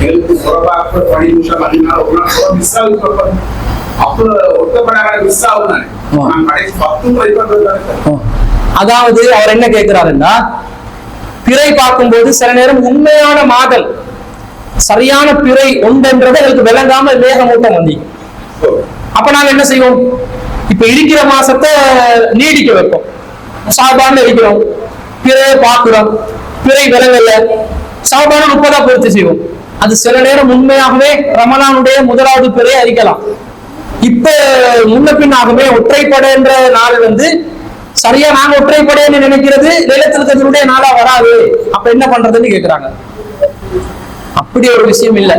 எங்களுக்கு புறப்பாக்க பணி நிமிஷம் பதினாலு ஒரு நாள் கூட மிஸ் ஆகுது அப்போ ஒட்டப்படாத மிஸ் ஆகும் தானே ஆமா. நான் கடைசி பத்து முறை பண்றது தானே சார். அதாவது அவர் என்ன கேட்கிறாருன்னா பிறை பார்க்கும்போது சில நேரம் உண்மையான மாதல் சரியான பிறை உண்டென்றது எங்களுக்கு விளங்காம மேகமூட்டம் வந்து. அப்ப நாங்க என்ன செய்வோம்? இப்ப இருக்கிற மாசத்தை நீடிக்க வைப்போம். சாபான்னு இருக்கிறோம் பிறையை பார்க்கிறோம். பிறை விலங்கல்ல. சாப்பாடு முப்பதா பொறுத்து செய்வோம். அது சில நேரம் உண்மையாகவே ரமலானுடைய முதலாவது பிறையை அறிக்கலாம் இப்ப முன்ன பின்னாகவே ஒற்றைப்படை என்ற நாள் வந்து சரியா நாங்க ஒற்றைப்படைன்னு நினைக்கிறது நிலத்திருக்கத்தினுடைய நாளா வராது. அப்ப என்ன பண்றதுன்னு கேக்குறாங்க. அப்படி ஒரு விஷயம் இல்லை.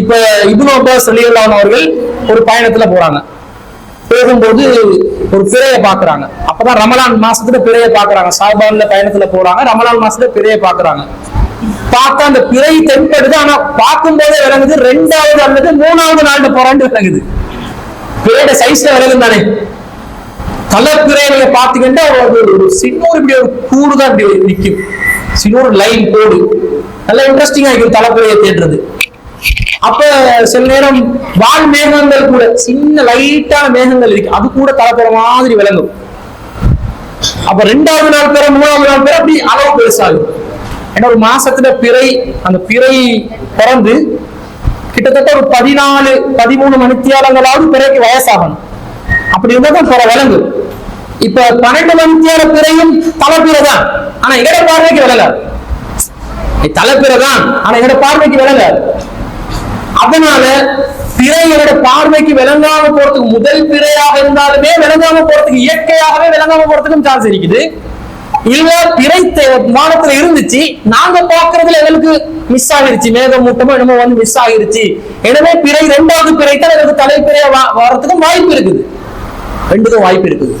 இப்ப இப்னு அப்பாஸ் அவர்கள் ஒரு பயணத்துல போறாங்க. போகும்போது ஒரு பிறையை பாக்குறாங்க அப்பதான் ரமலான் மாசத்துல பிறையை பாக்குறாங்க சாய்பான்ல பயணத்துல போறாங்க. ரமலான் மாசத்துல பிறையை பாக்குறாங்க பார்த்தா அந்த பிறை தென்படுது. ஆனா பார்க்கும்போதே விளங்குது ரெண்டாவது அல்லது மூணாவது நாள்ல போறான்னு விளங்குது. பிறையோட சைஸ்ல விளங்கும் தானே. கலப்பிறையை நீங்க பாத்தீங்கன்னா ஒரு ஒரு இப்படி ஒரு கூடு தான் இப்படி நிற்கும் சின்னூர் லைன் கோடு நல்ல இன்ட்ரெஸ்டிங்கா இருக்கும் தலைப்பிறையை தேடுறது. அப்ப சில நேரம் வால் மேகங்கள் கூட சின்ன லைட்டான மேகங்கள் இருக்கு. அது கூட தலைப்புற மாதிரி விளங்கும். அப்ப ரெண்டாவது நாள் பேர மூணாவது நாள் பேர அப்படி அளவு பெருசாகும். ஏன்னா ஒரு மாசத்துல பிறை அந்த பிறை பிறந்து கிட்டத்தட்ட ஒரு பதினாலு பதிமூணு மணித்தியாலங்களாவது பிறைக்கு வயசாகணும். அப்படி இருந்தா தான் பிற விளங்கு இப்ப பன்னெண்டு மணித்தியால பிறையும் தலைப்பிறை தான் ஆனா எங்கட பார்வைக்கு விளங்காது. தலைப்பிறை தான் ஆனா எங்கட பார்வைக்கு விளங்காது. அதனால பிறையோட பார்வைக்கு விளங்காம போறதுக்கு முதல் பிறையாக இருந்தாலுமே விளங்காம போறதுக்கு இயற்கையாகவே விளங்காம போறதுக்கும் சான்ஸ் இருக்குது. இல்ல பிறை தே- வானத்துல இருந்துச்சு நாங்க பாக்குறதுல எங்களுக்கு மிஸ் ஆகிருச்சு. மேகமூட்டமோ என்னமோ வந்து மிஸ் ஆகிருச்சு. எனவே பிறை ரெண்டாவது பிறை தான் எனக்கு தலைப்பிறையா வா- வர்றதுக்கும் வாய்ப்பு இருக்குது. ரெண்டுக்கும் வாய்ப்பு இருக்குது.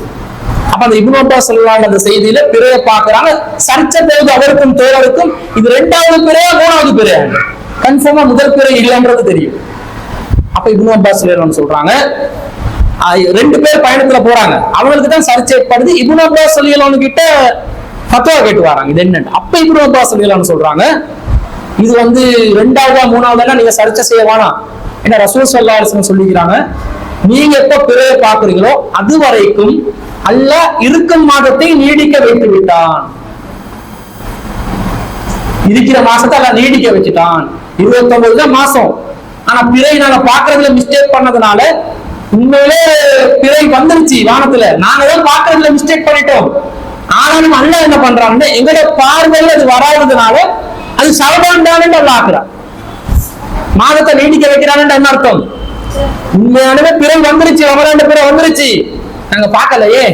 அப்ப அந்த இப்னு அப்பாஸ் அந்த செய்தியில பிறைய பாக்குறாங்க சர்ச்சை போகுது அவருக்கும் தோழருக்கும். இது ரெண்டாவது பிறையா மூணாவது பிறையா? கன்ஃபார்மா முதல் பிறை இல்லைன்றது தெரியும். அப்ப இப்னு அப்பாஸ் சொல்லிடுறோம்னு சொல்றாங்க. ரெண்டு பேர் பயணத்துல போறாங்க. அவங்களுக்கு தான் சர்ச்சை ஏற்படுது. இப்னு அப்பாஸ் சொல்லிடலாம்னு கிட்ட ஃபத்வா கேட்டு வராங்க. இது என்னன்னு. அப்ப இப்னு அப்பாஸ் சொல்லிடலாம்னு சொல்றாங்க. இது வந்து ரெண்டாவதா மூணாவதா நீங்க சர்ச்சை செய்ய வேணாம். ஏன்னா ரசூல் சல்லா சொல்லிக்கிறாங்க. நீங்க எப்ப பிறைய பாக்குறீங்களோ அது வரைக்கும் அல்ல இருக்கும் மாதத்தை நீடிக்க வைத்து விட்டான் இருக்கிற மாசத்தை அல்ல நீடிக்க வச்சுட்டான். இருபத்தொன்பது தான் மாசம். ஆனா பிறை நாங்க பாக்குறதுல மிஸ்டேக் பண்ணதுனால உண்மையிலே பிறை வந்துருச்சு வானத்துல. நாங்க தான் பாக்குறதுல மிஸ்டேக் பண்ணிட்டோம். ஆனாலும் அண்ணன் என்ன பண்றாங்கன்னா எங்கட பார்வையில அது வராததுனால அது சவபான் தானே அல்லாஹ் ஆக்குறான். மாதத்தை நீடிக்க வைக்கிறான்னு என்ன அர்த்தம்? உண்மையானவே பிறை வந்துருச்சு ரமலான் பிறை வந்துருச்சு. நாங்க பார்க்கலையே.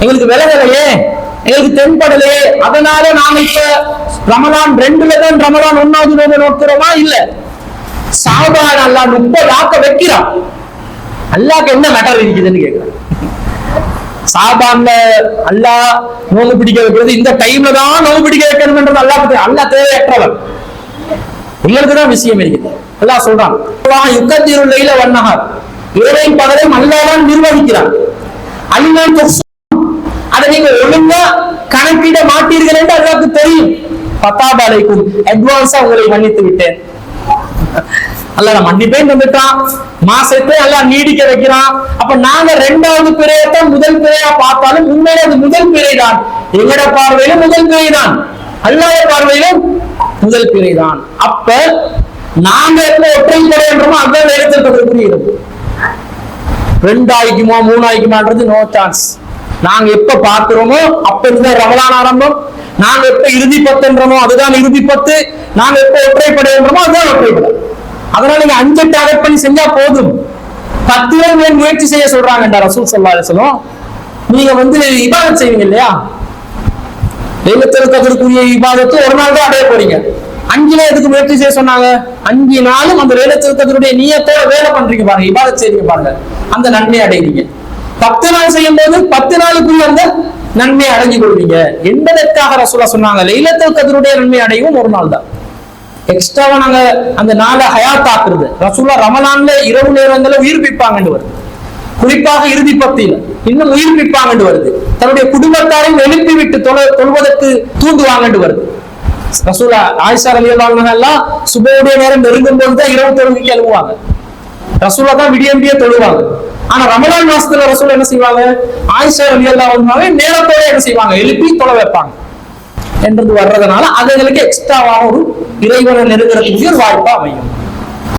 எங்களுக்கு விலகலையே. எங்களுக்கு தென்படலையே அதனால நாங்க இப்ப ரமலான் ரெண்டுல தான் ரமலான் ஒன்னாவது நோம்பு நோக்கிறோமா? இல்ல. சாபான் அல்லா முப்பது ஆக்க வைக்கிறான். அல்லாக்கு என்ன மேட்டர் இருக்குதுன்னு கேக்குறான். சாபான்ல அல்லாஹ் நோம்பு பிடிக்க வைக்கிறது இந்த டைம்ல தான் நோம்பு பிடிக்க வைக்கணும்ன்றது அல்லாஹ் அல்லாஹ் தேவையற்றவன். உங்களுக்கு தான் விஷயம் இருக்குது. அல்லா சொல்றான் அல்லாஹ் யுக்கத்திரு லைல வன்னஹார் இரவையும் பகலையும் அல்லாதான் நிர்வகிக்கிறான். அலிமான் அதை நீங்க ஒழுங்கா கணக்கிட மாட்டீர்கள் என்று அல்லாவுக்கு தெரியும். பத்தாபாலைக்கும் அட்வான்ஸா உங்களை மன்னித்து விட்டேன். அல்ல மன்னிப்பேன் வந்துட்டான். மாசத்தை எல்லாம் நீடிக்க வைக்கிறான். அப்ப நாங்க ரெண்டாவது பிறையத்தான் முதல் பிறையா பார்த்தாலும் உண்மையில அது முதல் பிறை தான் எங்கட பார்வையிலும் முதல் பிறை தான் பார்வையிலும் முதல் பிறை தான் அப்ப நாங்க எப்ப ஒற்றை பிறைன்றோமோ அதான் நேரத்தில் புரியுது ரெண்டாயிக்குமோ மூணாயிக்குமான்றது நோ சான்ஸ் நாங்க எப்ப பாக்குறோமோ அப்ப இதுதான் ரமலான் ஆரம்பம் நாங்க எப்ப இறுதி பத்துன்றோமோ அதுதான் இறுதி பத்து. நாங்க எப்ப ஒற்றைப்படைன்றோமோ அதுதான் ஒற்றைப்படை. அதனால நீங்க அஞ்சு டார்கெட் பண்ணி செஞ்சா போதும். பத்து பேர் மேல் முயற்சி செய்ய சொல்றாங்கடா ரசூல் சல்லா அலிஸ்லம் நீங்க வந்து இபாதத் செய்வீங்க இல்லையா? லைலத்திற்கதற்குரிய இபாதத்தை ஒரு நாள் தான் அடைய போறீங்க. அஞ்சுல எதுக்கு முயற்சி செய்ய சொன்னாங்க? அஞ்சு நாளும் அந்த லைலத்திற்கதனுடைய நீயத்தோட வேலை பண்றீங்க பாருங்க இபாதத் செய்றீங்க பாருங்க. அந்த நன்மை அடைவீங்க. பத்து நாள் செய்யும் போது பத்து நாளுக்குள்ள அந்த நன்மை அடைஞ்சு கொள்வீங்க. என்பதற்காக ரசூலா சொன்னாங்க லைலத்தல் கதருடைய நன்மை அடையவும் ஒரு நாள் தான். எக்ஸ்ட்ராவா நாங்க அந்த நாளை ஹயாத் ஆக்குறது ரசூலா ரமலான்ல இரவு நேரங்களில் உயிர்ப்பிப்பாங்கன்னு வருது. குறிப்பாக இறுதி பத்தியில இன்னும் உயிர்ப்பிப்பாங்கன்னு வருது. தன்னுடைய குடும்பத்தாரையும் எழுப்பி விட்டு தொழ தொழுவதற்கு தூண்டுவாங்கன்னு வருது. ரசூலா ஆயிஷா அலி எல்லாம் சுபோடைய நேரம் நெருங்கும் போது தான் இரவு தொழுகைக்கு அழுவாங்க ரசூலா தான் விடிய விடிய தொழுவாங்க. ஆனா ரமலான் மாசத்துல ரசூல் என்ன செய்வாங்க? ஆயிஷா அலி எல்லாம் நேரத்தோட என்ன செய்வாங்க? எழுப்பி தொலை வைப்பாங்க. என்றது வர்றதுனால அதுகளுக்கு எக்ஸ்ட்ராவாக ஒரு இறைவனை நெருங்குறதுக்கு ஒரு வாய்ப்பா அமையும்.